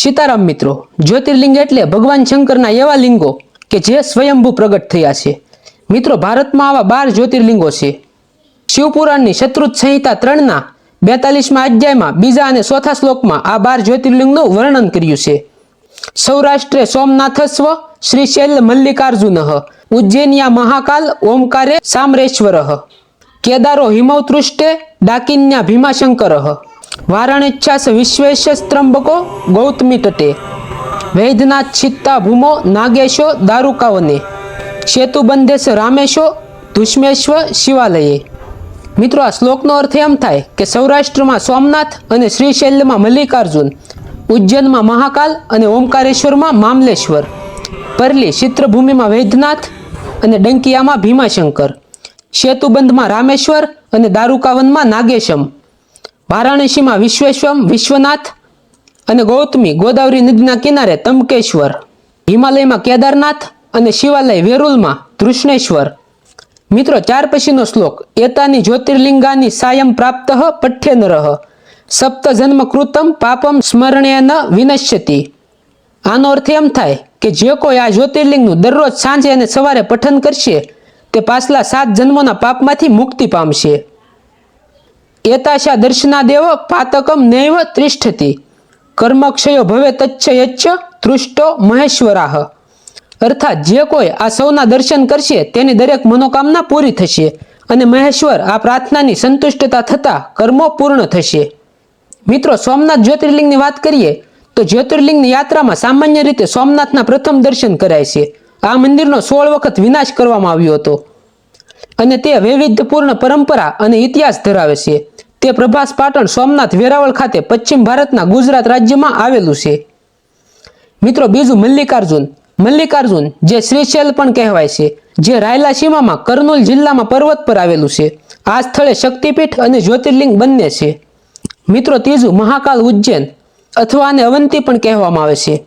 સીતારામ મિત્રો, જ્યોતિર્લિંગ એટલે ભગવાન શંકરના એવા લિંગો કે જે સ્વયંભૂ પ્રગટ થયા છે. મિત્રો, ભારતમાં આવા બાર જ્યોતિર્લિંગો છે. શિવપુરાણની શત્રુત સંહિતા ત્રણના બેતાલીસમાં અધ્યાયમાં બીજા અને ચોથા શ્લોકમાં આ બાર જ્યોતિર્લિંગનું વર્ણન કર્યું છે. સૌરાષ્ટ્રે સોમનાથસ્વ શ્રીશૈલ મલ્લિકાર્જુન, ઉજ્જૈનિયા મહાકાલ, ઓમકારે સામ્રેશ્વર, કેદારો હિમૌતૃષ્ટે ડાકિન્યા ભીમાશંકર વારાણચ્છાસ વિશ્વેશ ત્રંબકો ગૌતમી તટે. વૈદ્યનાથ છિત્તા ભૂમો નાગેશો દારૂકાવને સેતુબંધેશ રામેશો ધુષ્મેશ્વ શિવાલયે. મિત્રો, આ શ્લોકનો અર્થ એમ થાય કે સૌરાષ્ટ્રમાં સોમનાથ અને શ્રીશૈલ્યમાં મલ્લિકાર્જુન, ઉજ્જૈનમાં મહાકાલ અને ઓમકારેશ્વરમાં મામલેશ્વર, પરલી ચિત્રભૂમિમાં વૈદ્યનાથ અને ડંકિયામાં ભીમાશંકર, સેતુબંધમાં રામેશ્વર અને દારૂકાવનમાં નાગેશમ. વારાણસીમાં વિશ્વેશ્વમ, વિશ્વનાથ અને ગૌતમી ગોદાવરી નદીના કિનારે તમકેશ્વર, હિમાલયમાં કેદારનાથ અને શિવાલય વેરુલમાં તૃષ્ણેશ્વર મિત્રો, ચાર પછીનો શ્લોક. એતાની જ્યોતિર્લિંગાની સાયમ પ્રાપ્ત પઠ્ય નરહ સપ્ત જન્મ કૃતમ પાપમ સ્મરણેન વિનશ્યતિ. આનો અર્થ એમ થાય કે જે કોઈ આ જ્યોતિર્લિંગનું દરરોજ સાંજે અને સવારે પઠન કરશે, તે પાછલા સાત જન્મોના પાપમાંથી મુક્તિ પામશે. એતાશા દર્શનાદેવ પાતકમ નૈવ ત્રિષ્ઠતિ કર્મક્ષયો ભવે તચ્છ યચ્છ તૃષ્ટો મહેશ્વરાહ અર્થાત જે કોઈ આ સૌના દર્શન કરશે તેની દરેક મનોકામના પૂરી થશે અને મહેશ્વર આ પ્રાર્થનાની સંતુષ્ટતા થતા કર્મો પૂર્ણ થશે મિત્રો સોમનાથ જ્યોતિર્લિંગની વાત કરીએ તો જ્યોતિર્લિંગની યાત્રામાં સામાન્ય રીતે સોમનાથના પ્રથમ દર્શન કરાય છે આ મંદિરનો સોળ વખત વિનાશ કરવામાં આવ્યો હતો અને તે વૈવિધ્યપૂર્ણ પરંપરા અને ઇતિહાસ ધરાવે છે તે પ્રભાસ પાટણ સોમનાથ વેરાવળ ખાતે પશ્ચિમ ભારતના ગુજરાત રાજ્યમાં આવેલું છે. મિત્રો, બીજું મલ્લિકાર્જુન. મલ્લિકાર્જુન જે શ્રીશૈલ પણ કહેવાય છે, જે રાયલાસીમામાં કર્નૂલ જિલ્લામાં પર્વત પર આવેલું છે. આ સ્થળે શક્તિપીઠ અને જ્યોતિર્લિંગ બંને છે. મિત્રો, ત્રીજું મહાકાલ ઉજ્જૈન અથવા આને અવંતી પણ કહેવામાં આવે છે.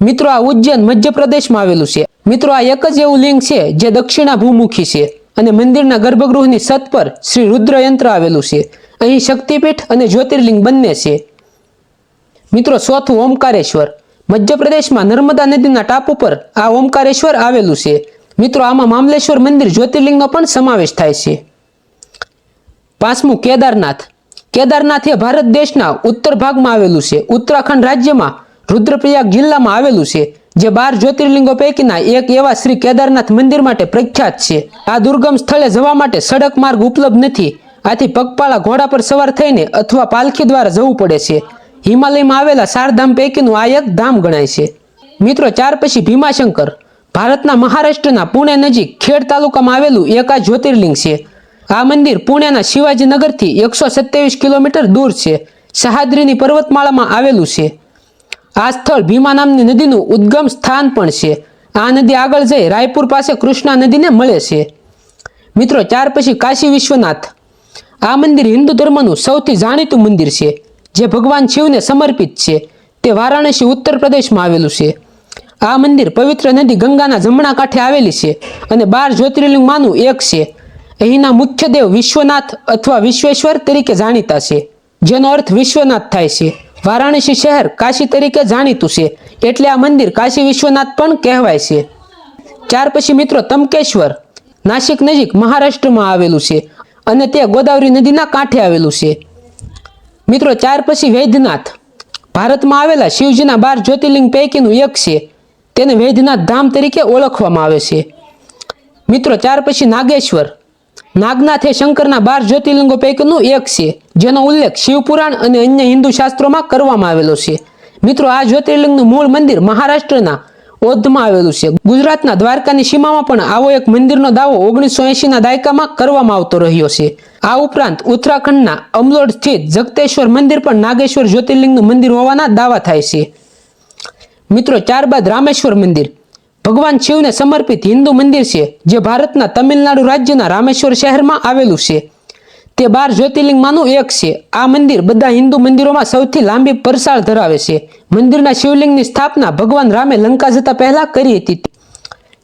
મિત્રો, આ ઉજ્જૈન મધ્યપ્રદેશમાં આવેલું છે. મિત્રો, આ એક જ એવું લિંગ છે જે દક્ષિણા ભૂમુખી છે અને મંદિરના ગર્ભગૃહની છત પર શ્રી રુદ્ર યંત્ર આવેલું છે. અહીં શક્તિપીઠ અને જ્યોતિર્લિંગ બંને છે. મિત્રો, ચોથું ઓમકારેશ્વર. મધ્યપ્રદેશમાં નર્મદા નદીના ટાપુ પર આ ઓમકારેશ્વર આવેલું છે. મિત્રો, આમાં મામલેશ્વર મંદિર જ્યોતિર્લિંગનો પણ સમાવેશ થાય છે. પાંચમું, કેદારનાથ. કેદારનાથ એ ભારત દેશના ઉત્તર ભાગમાં આવેલું છે. ઉત્તરાખંડ રાજ્યમાં રુદ્રપ્રયાગ જિલ્લામાં આવેલું છે, જે બાર જ્યોતિર્લિંગો પૈકીના એક એવા શ્રી કેદારનાથ મંદિર માટે પ્રખ્યાત છે. આ દુર્ગમ સ્થળે જવા માટે સડક માર્ગ ઉપલબ્ધ નથી. આથી પગપાળા ઘોડા પર સવાર થઈને અથવા પાલખી દ્વારા જવું પડે છે. હિમાલયમાં આવેલા ચાર ધામ પૈકીનું આ એક ધામ ગણાય છે. મિત્રો ચાર પછી ભીમાશંકર, ભારતના મહારાષ્ટ્રના પુણે નજીક ખેડ તાલુકામાં આવેલું એક આ જ્યોતિર્લિંગ છે. આ મંદિર પુણેના શિવાજીનગરથી એકસો સત્યાવીસ કિલોમીટર દૂર છે. સહાદ્રીની પર્વતમાળામાં આવેલું છે. આ સ્થળ ભીમા નામની નદીનું ઉદ્ગમ સ્થાન પણ છે. આ નદી આગળ જઈ રાયપુર પાસે કૃષ્ણા નદીને મળે છે. મિત્રો ચાર પછી કાશી વિશ્વનાથ આ મંદિર હિન્દુ ધર્મનું સૌથી જાણીતું મંદિર છે, જે ભગવાન શિવને સમર્પિત છે. તે વારાણસી, ઉત્તર પ્રદેશમાં આવેલું છે. આ મંદિર પવિત્ર નદી ગંગાના જમણા કાંઠે આવેલી છે અને બાર જ્યોતિર્લિંગમાંનું એક છે. અહીંના મુખ્ય દેવ વિશ્વનાથ અથવા વિશ્વેશ્વર તરીકે જાણીતા છે, જેનો અર્થ વિશ્વનાથ થાય છે. વારાણસી શહેર કાશી તરીકે જાણીતું છે, એટલે આ મંદિર કાશી વિશ્વનાથ પણ કહેવાય છે. ચાર પછી મિત્રો તમકેશ્વર, નાસિક નજીક મહારાષ્ટ્રમાં આવેલું છે. અને તે ગોદાવરી નદીના કાંઠે આવેલું છે. મિત્રો, ચાર પછી વૈદ્યનાથ. ભારતમાં આવેલા શિવજીના બાર જ્યોતિર્લિંગ પૈકીનું એક છે. તેને વૈદ્યનાથ ધામ તરીકે ઓળખવામાં આવે છે. મિત્રો, ચાર પછી નાગેશ્વર. નાગનાથ એ શંકરના બાર જ્યોતિર્લિંગો પૈકીનું એક છે, જેનો ઉલ્લેખ શિવપુરાણ અને અન્ય હિન્દુ શાસ્ત્રોમાં કરવામાં આવેલો છે. મિત્રો, આ જ્યોતિર્લિંગનું મૂળ મંદિર મહારાષ્ટ્રના ઓધમાં આવેલું છે. ગુજરાતના દ્વારકાની સીમામાં પણ આવો એક મંદિરનો દાવો ઓગણીસો એંશીના દાયકામાં કરવામાં આવતો રહ્યો છે. આ ઉપરાંત ઉત્તરાખંડના અમલોડ સ્થિત જગતેશ્વર મંદિર પણ નાગેશ્વર જ્યોતિર્લિંગનું મંદિર હોવાના દાવા થાય છે. મિત્રો, ત્યારબાદ રામેશ્વર મંદિર. ભગવાન શિવને સમર્પિત હિન્દુ મંદિર છે, જે ભારતના તમિલનાડુ રાજ્યના રામેશ્વર શહેરમાં આવેલું છે. તે બાર જ્યોતિર્લિંગમાંનું એક છે. આ મંદિર બધા હિન્દુ મંદિરોમાં સૌથી લાંબી પરસાળ ધરાવે છે. મંદિરના શિવલિંગની સ્થાપના ભગવાન રામે લંકા જતા પહેલા કરી હતી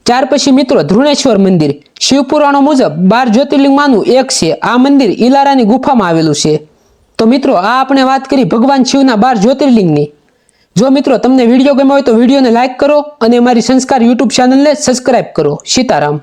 ત્યાર પછી મિત્રો ધ્રુણેશ્વર મંદિર. શિવપુરાણો મુજબ બાર જ્યોતિર્લિંગમાંનું એક છે. આ મંદિર ઈલારાની ગુફામાં આવેલું છે. તો મિત્રો આ આપણે વાત કરી ભગવાન શિવના બાર જ્યોતિર્લિંગની. જો મિત્રો તમને વીડિયો ગમ્યો હોય તો વિડીયોને લાઇક કરો અને અમારી સંસ્કાર યુટ્યુબ ચેનલને સબસ્ક્રાઇબ કરો. સીતારામ.